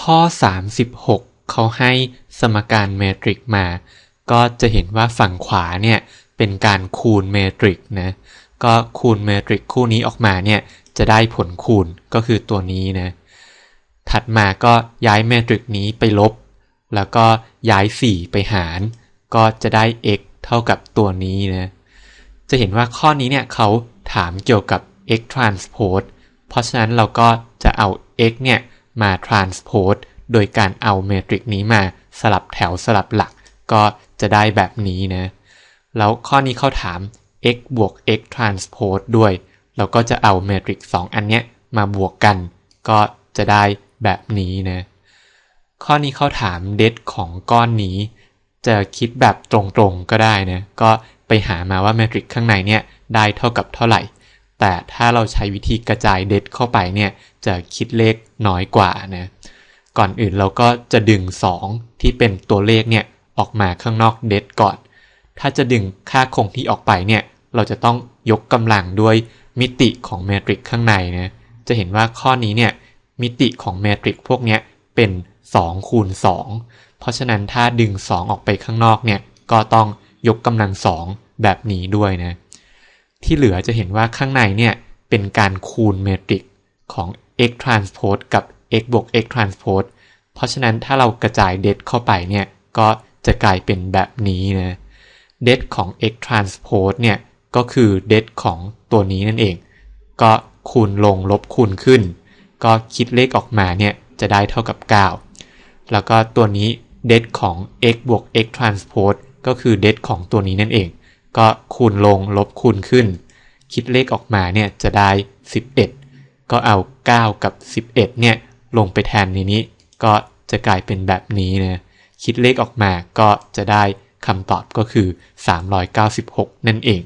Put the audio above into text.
ข้อ 36 เขาให้สมการเมตริกมา ก็จะเห็นว่าฝั่งขวาเนี่ยเป็นการคูณเมตริกนะ ก็คูณเมตริกคู่นี้ออกมาเนี่ยจะได้ผลคูณก็คือตัวนี้นะ ถัดมาก็ย้ายเมตริกนี้ไปลบ แล้วก็ย้าย 4 ไปหาร ก็จะได้ x เท่ากับตัวนี้นะ จะเห็นว่าข้อนี้เนี่ยเขาถามเกี่ยวกับ x transpose เพราะฉะนั้นเราก็จะเอา x เนี่ย มา transpose โดยการเอาเมตริกนี้มาสลับแถวสลับหลัก ก็จะได้แบบนี้นะ แล้วข้อนี้เขาถาม x บวก x transpose ด้วย เราก็จะเอาเมตริก2 อันเนี้ยมาบวกกัน ก็จะได้แบบนี้นะ ข้อนี้เขาถามเดทของก้อนนี้ จะคิดแบบตรงๆก็ได้นะ ก็ไปหามาว่าเมตริกข้างในเนี่ยได้เท่ากับเท่าไหร่ แต่ถ้าเราใช้วิธีกระจายเดทเข้าไปเนี่ยจะคิดเลขน้อยกว่านะก่อนอื่นเราก็จะดึง 2 ที่เป็นตัวเลขเนี่ยออกมาข้างนอกเดทก่อน ถ้าจะดึงค่าคงที่ออกไปเนี่ยเราจะต้องยกกำลังด้วยมิติของเมตริกข้างในนะจะเห็นว่าข้อนี้เนี่ยมิติของเมตริกพวกเนี้ยเป็น2คูณ2เพราะฉะนั้นถ้าดึง 2 ออกไปข้างนอกเนี่ยก็ต้องยกกำลัง 2 แบบนี้ด้วยนะ ที่เหลือจะเห็นว่าข้างในเนี่ยเป็นการคูณเมตริกของ x transpose กับ x บวก x transpose เพราะฉะนั้นถ้าเรากระจายเดทเข้าไปเนี่ยก็จะกลายเป็นแบบนี้นะเดทของ x transpose เนี่ยก็คือเดทของตัวนี้นั่นเอง ก็คูณลงลบคูณขึ้น ก็คิดเลขออกมาเนี่ยจะได้เท่ากับ 9 แล้วก็ตัวนี้เดทของ x บวก x transpose ก็คือเดทของตัวนี้นั่นเอง ก็คูณลงลบคูณขึ้น คิดเลขออกมาเนี่ยจะได้ 11 ก็เอา 9 กับ 11 เนี่ยลงไปแทนในนี้ก็จะกลายเป็นแบบนี้นะคิดเลขออกมาก็จะได้คำตอบก็คือ 396 นั่นเอง